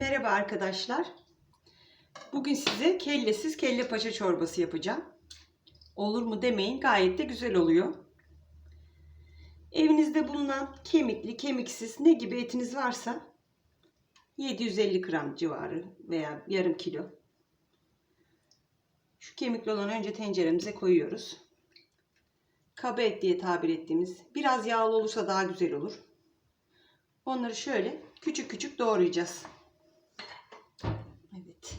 Merhaba arkadaşlar. Bugün size kellesiz kelle paça çorbası yapacağım. Olur mu demeyin gayet de güzel oluyor. Evinizde bulunan kemikli, kemiksiz ne gibi etiniz varsa 750 gram civarı veya yarım kilo. Şu kemikli olanı önce tenceremize koyuyoruz. Kaba et diye tabir ettiğimiz biraz yağlı olursa daha güzel olur. Onları şöyle küçük küçük doğrayacağız. Evet.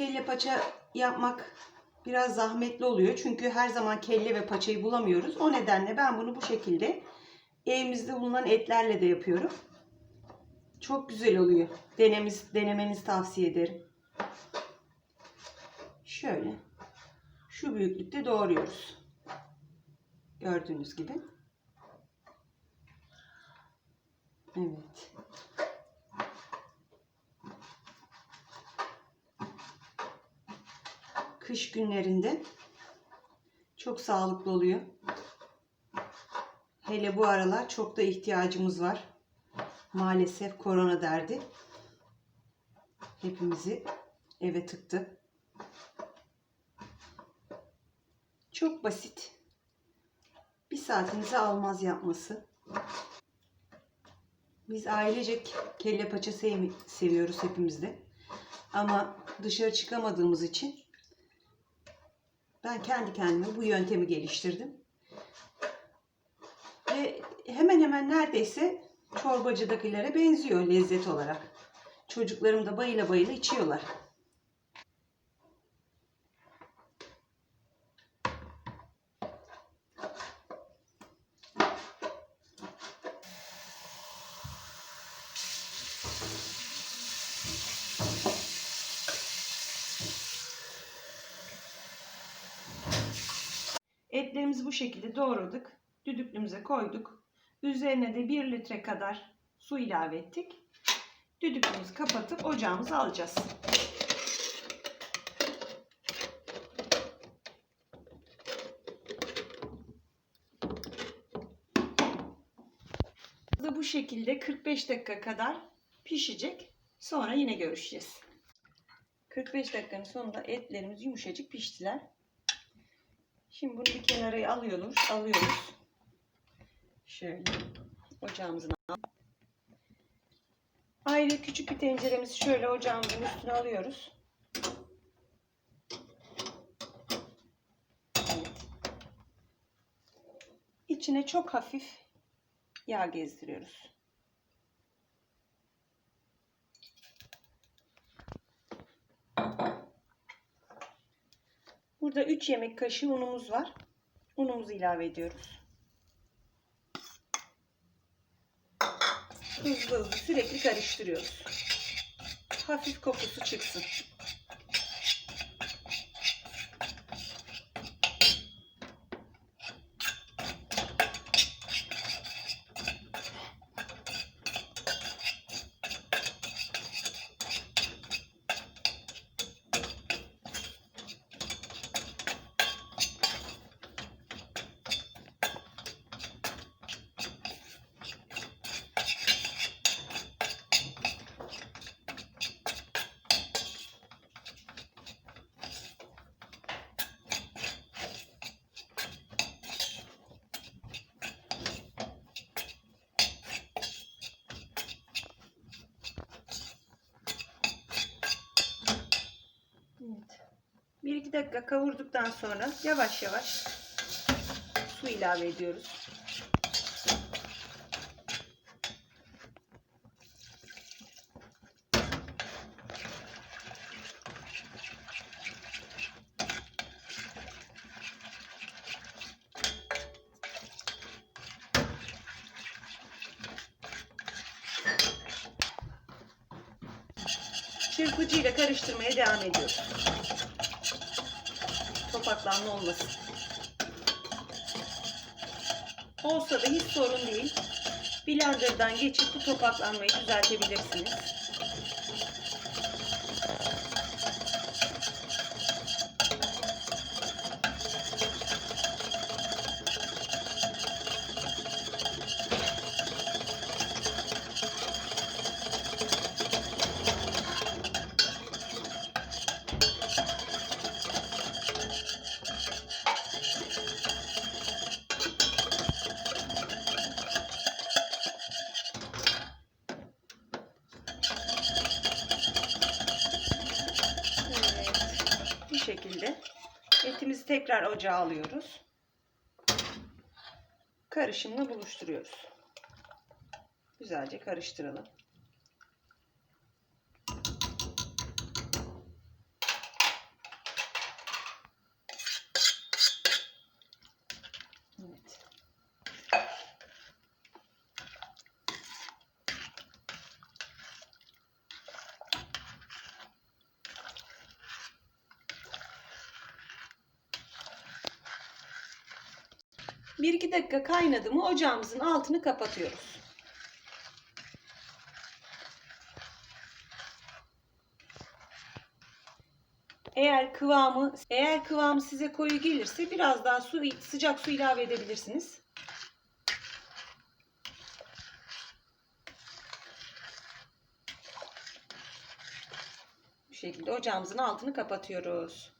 Kelle paça yapmak biraz zahmetli oluyor. Çünkü her zaman kelle ve paçayı bulamıyoruz. O nedenle ben bunu bu şekilde evimizde bulunan etlerle de yapıyorum. Çok güzel oluyor. Denemiz, denemenizi tavsiye ederim. Şöyle. Şu büyüklükte doğruyoruz. Gördüğünüz gibi. Evet. Kış günlerinde çok sağlıklı oluyor. Hele bu aralar çok da ihtiyacımız var. Maalesef korona derdi. Hepimizi eve tıktı. Çok basit. Bir saatinizi almaz yapması. Biz ailecek kelle paça sev- seviyoruz hepimiz de. Ama dışarı çıkamadığımız için ben kendi kendime bu yöntemi geliştirdim. Ve hemen hemen neredeyse çorbacıdakilere benziyor lezzet olarak. Çocuklarım da bayıla bayıla içiyorlar. Etlerimizi bu şekilde doğradık. Düdüklümüze koyduk. Üzerine de 1 litre kadar su ilave ettik. Düdüklümüzü kapatıp ocağımıza alacağız. Bu şekilde 45 dakika kadar pişecek. Sonra yine görüşeceğiz. 45 dakikanın sonunda etlerimiz yumuşacık piştiler. Şimdi bunu bir kenara alıyoruz. Alıyoruz. Şöyle ocağımızın altına. Ayrı küçük bir tenceremizi şöyle ocağımızın üstüne alıyoruz. Evet. İçine çok hafif yağ gezdiriyoruz. Burada 3 yemek kaşığı unumuz var. Unumuzu ilave ediyoruz. Hızlı hızlı sürekli karıştırıyoruz. Hafif kokusu çıksın. 1-2 dakika kavurduktan sonra yavaş yavaş su ilave ediyoruz. Çırpıcıyla karıştırmaya devam ediyoruz. Topaklanma olmasın. Olsa da hiç sorun değil. Blender'dan geçip bu topaklanmayı düzeltebilirsiniz. Tekrar ocağa alıyoruz. Karışımla buluşturuyoruz. Güzelce karıştıralım. 1-2 dakika kaynadı mı ocağımızın altını kapatıyoruz. Eğer kıvamı eğer kıvamı size koyu gelirse biraz daha su sıcak su ilave edebilirsiniz. Bu şekilde ocağımızın altını kapatıyoruz.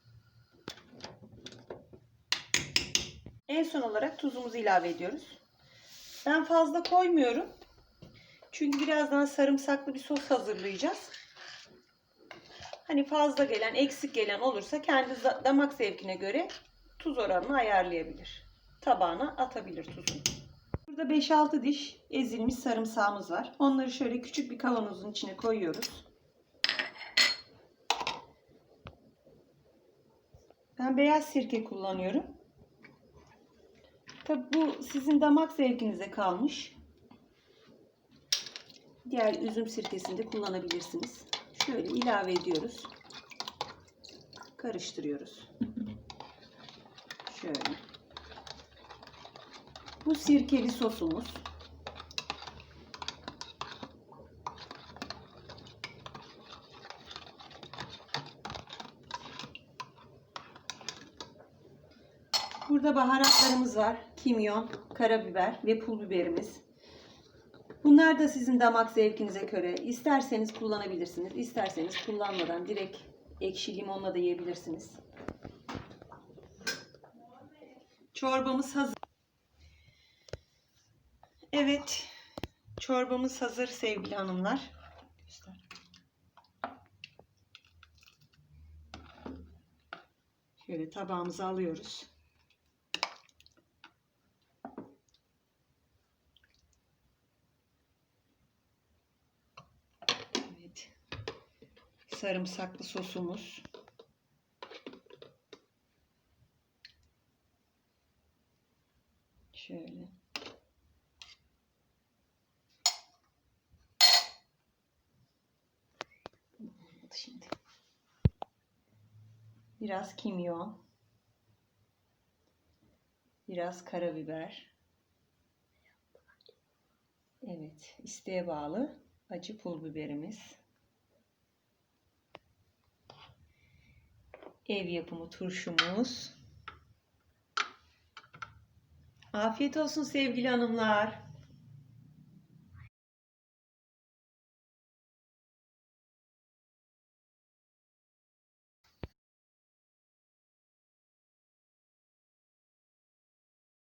En son olarak tuzumuzu ilave ediyoruz. Ben fazla koymuyorum. Çünkü birazdan sarımsaklı bir sos hazırlayacağız. Hani fazla gelen, eksik gelen olursa kendi damak zevkine göre tuz oranını ayarlayabilir. Tabağına atabilir tuzunu. Burada 5-6 diş ezilmiş sarımsağımız var. Onları şöyle küçük bir kavanozun içine koyuyoruz. Ben beyaz sirke kullanıyorum. Tabi bu sizin damak zevkinize kalmış. Diğer üzüm sirkesini de kullanabilirsiniz. Şöyle ilave ediyoruz. Karıştırıyoruz. Şöyle. Bu sirkeli sosumuz. Burada baharatlarımız var. Kimyon, karabiber ve pul biberimiz. Bunlar da sizin damak zevkinize göre isterseniz kullanabilirsiniz. isterseniz kullanmadan direkt ekşi limonla da yiyebilirsiniz. Çorbamız hazır. Evet. Çorbamız hazır sevgili hanımlar. Şöyle tabağımıza alıyoruz. Evet. Sarımsaklı sosumuz. Şöyle. Şimdi. Biraz kimyon. Biraz karabiber. Evet, isteğe bağlı acı pul biberimiz. Ev yapımı turşumuz. Afiyet olsun sevgili hanımlar.